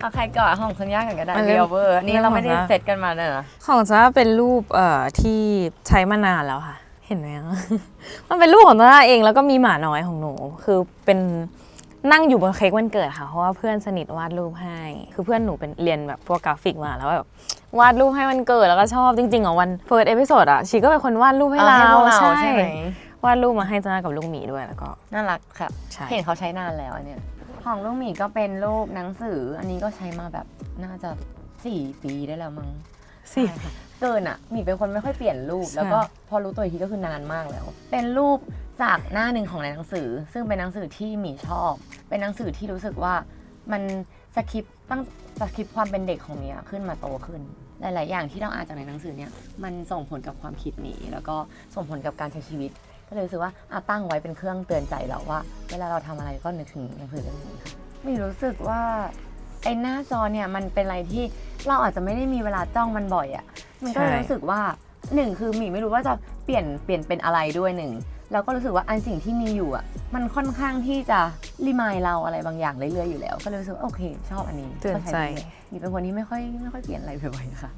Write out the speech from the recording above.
เอาใครก่อนของคุณย่ากันก็ได้อะเรียวเวอร์เริ่มนี่เราไม่ได้เริ่มของเซตกันมาเลยนะของจ้าเป็นรูปเอ่อที่ใช้มานานแล้วค่ะ เห็นไหมคะมันเป็นรูปของจ้าเองแล้วก็มีหมาน้อยของหนูคือเป็นนั่งอยู่บนเค้กวันเกิดค่ะเพราะว่าเพื่อนสนิทวาดรูปให้ คือเพื่อนหนูเป็นเรียนแบบพวกกราฟิกมาแล้วแบบวาดรูปให้วันเกิดแล้วก็ชอบจริงๆอะวันเฟิร์สเอพิโซดอะชีก็เป็นคนวาดรูปให้เอาเราให้พวกเราใช่ใช่ไหมวาดรูปมาให้จ้ากับลูกหมีด้วยแล้วก็ น่ารักค่ะ ใช่ เห็นเขาใช้นานแล้วอันเนี่ย ของลูกหมีก็เป็นรูปหนังสือ อันนี้ก็ใช้มาแบบน่าจะสี่ปีได้แล้วมั้งสิใช่ค่ะเกินอะหมีเป็นคนไม่ค่อยเปลี่ยนรูปใช่แล้วก็พอรู้ตัวอีกทีก็คือนานมากแล้ว เป็นรูปจากหน้าหนึ่งของในหนังสือ ซึ่งเป็นหนังสือที่หมีชอบ เป็นหนังสือที่รู้สึกว่ามันสคริปต์ตั้งสคริปต์ความเป็นเด็กของหมีอะขึ้นมาโตขึ้น หลาย ๆ อย่างที่เราอ่านจากในหนังสือเนี่ยมันส่งผลกับความคิดหมีแล้วก็ส่งผลกับการใช้ชีวิต ก็เลยรู้สึกว่าอะตั้งไว้เป็นเครื่องเตือนใจเราว่า เวลาเราทำอะไรก็นึกถึงหนังสือเล่มนี้ค่ะมีรู้สึกว่าไอ้หน้าจอเนี่ยมันเป็นอะไรที่เราอาจจะไม่ได้มีเวลาจ้องมันบ่อยอะ่ะมันก็เลยใช่รู้สึกว่าหนึ่งคือหมีไม่รู้ว่าจะเปลี่ยนเปลี่ยนเป็นอะไรด้วยหนึ่งแล้วก็รู้สึกว่าอันสิ่งที่มีอยู่อะ่ะ มันค่อนข้างที่จะรีมายเราอะไรบางอย่างเรื่อยๆอยู่แล้ว ก็เลยรู้สึกว่าโอเค ชอบอันนี้เตือนใจก็ใช้ไปเลยหมีเป็นคนที่ไม่ค่อยไม่ค่อยเปลี่ยนอะไรบ่อยๆค่ะ